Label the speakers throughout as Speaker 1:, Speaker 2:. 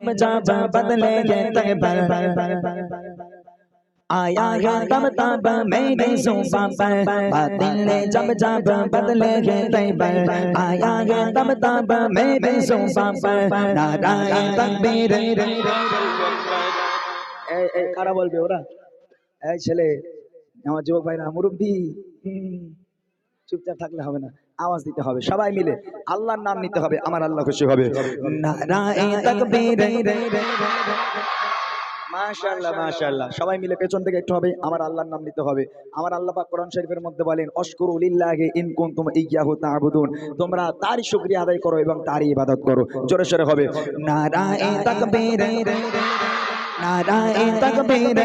Speaker 1: जब बदलेंगे तकबर आया है तब तब मेरी जुबां पर दिल जब जब बदलेंगे तकबर आया है तब तब मेरी जुबां पर नाराए तकबीर
Speaker 2: এই এই কারা বলবে ওরা এই ছেলে আমার যুবক ভাইরা মুরব্বী হুম, চুপচাপ থাকলে হবে না আওয়াজ দিতে হবে, সবাই মিলে। আল্লাহর নাম নিতে হবে, আমার আল্লাহ খুশি হবে। মাশাল্লাহ মাশাল্লাহ সবাই মিলে পেছন থেকে একটু হবে, আমার আল্লাহর নাম নিতে হবে। আমার আল্লাহ কোরআন শরীফের মধ্যে বলেন অস্করুলিল্লাহে ইন কুনতুম ইয়াহু তোমরা তারই শুক্রিয়া আদায় করো এবং তারই ইবাদত করো। জোরে সোরে হবে।
Speaker 1: না তাকবীর नाराए तकबीर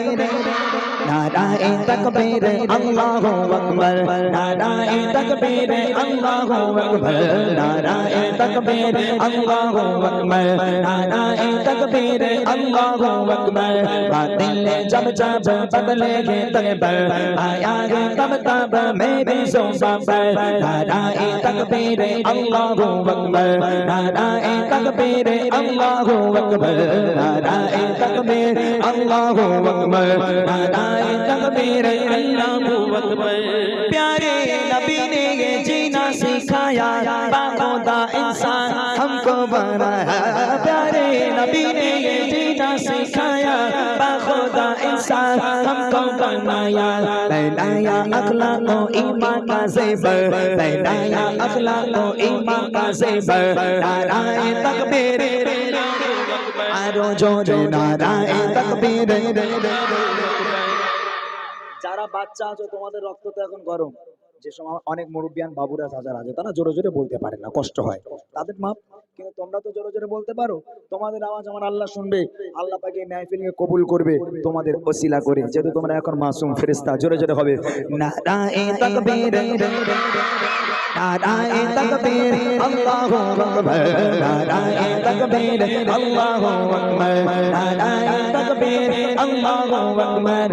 Speaker 1: नाराए तकबीर अल्लाहु अकबर नाराए तकबीर अल्लाहु अकबर नाराए तकबीर अल्लाहु अकबर नाराए तकबीर अल्लाहु अकबर दिल जब जब बदलेगे तकबर आया है तब तब मेरी जुबां पर नाराए तकबीर अल्लाहु अकबर नाराए तकबीर अल्लाहु अकबर नाराए तकबीर अल्लाहु अकबर नाराए तकबीर अल्लाहु अकबर प्यारे नबी ने ये जीना सिखाया बाखुदा इंसान हमको बनाया प्यारे नबी ने ये जीना सिखाया बाखुदा इंसान हमको बनाया पहनाया अखलाक को ईमान का ज़ेवर पहनाया अखलाक को ईमान का ज़ेवर नाराए तकबीर
Speaker 2: যারা বাচ্চা আছো, তোমাদের রক্ত তো এখন গরম। যে সময় অনেক মুরব্বিয়ান বাবুরা হাজার আছে, তারা জোরে জোরে বলতে পারে না, কষ্ট হয়। তাদের মাপ, কিন্তু তোমরা তো জোরে জোরে বলতে পারো। তোমাদের আওয়াজ আমার আল্লাহ শুনবে, আল্লাহ পাকে মাহফিলকে কবুল করবে, তোমাদের ওসিলা করে। যেহেতু তোমরা এখন মাসুম ফেরেশতা, জোরে জোরে হবে।
Speaker 1: তাকবীর। নারায় তকবীর, আল্লাহু আকবার। নারায় তকবীর, আল্লাহু আকবার। নারায় তকবীর, আল্লাহু আকবার।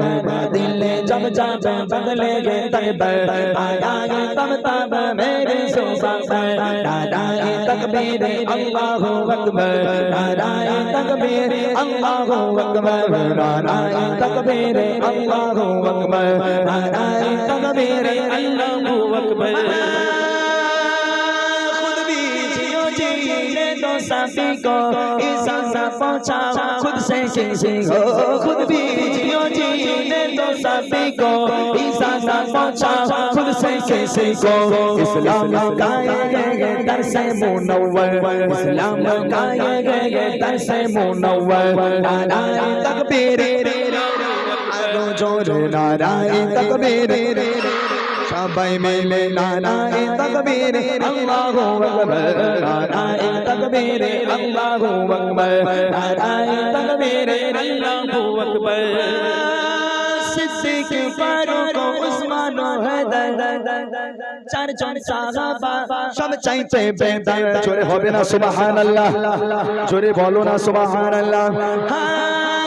Speaker 1: দিলে জব জব বদলে গে তকবীর। আয়ায় তব তব মেরে সুবা সর নারায় তকবীর, আল্লাহু আকবার। নারায় তকবীর, আল্লাহু আকবার। নারায় তকবীর, আল্লাহু আকবার। নারায় তকবীর, আল্লাহু আকবার। don't stop go it's sing sing could be you don't stop go it's sing sing go islam ka gaye dar se islam ka gaye dar se munawwar na na takbir re re re re re re সবাই মিলে নারায়ে তকবীর আল্লাহু আকবার নারায়ে তকবীর আল্লাহু আকবার নারায়ে তকবীর আল্লাহু আকবার। সিদ্দিক ফারুক উসমান হায়দার চারজন সাহাবা সব চাইতে বেদার
Speaker 2: জোরে হবে না সুবহানাল্লাহ। জোরে বলো না সুবহানাল্লাহ।
Speaker 1: হ্যাঁ,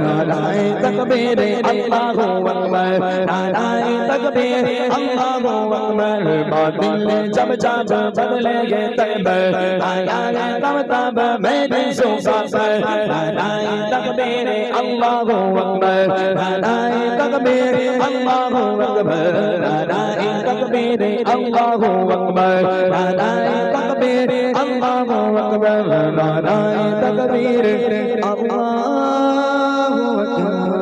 Speaker 1: নারায়ে তাকবীর, আল্লাহু আকবার। নারায়ে তাকবীর, আল্লাহু আকবার। বাতিল জব জব বদলে গে তকবীর। নারায়ে তব তব মেরে সুফা পর নারায়ে তাকবীর আল্লাহু আকবার। নারায়ে তাকবীর, আল্লাহু আকবার। নারায়ে তাকবীর, আল্লাহু আকবার। নারায়ে তাকবীর, আল্লাহু আকবার। নারায়ে তাকবীর, আল্লাহ। Oh,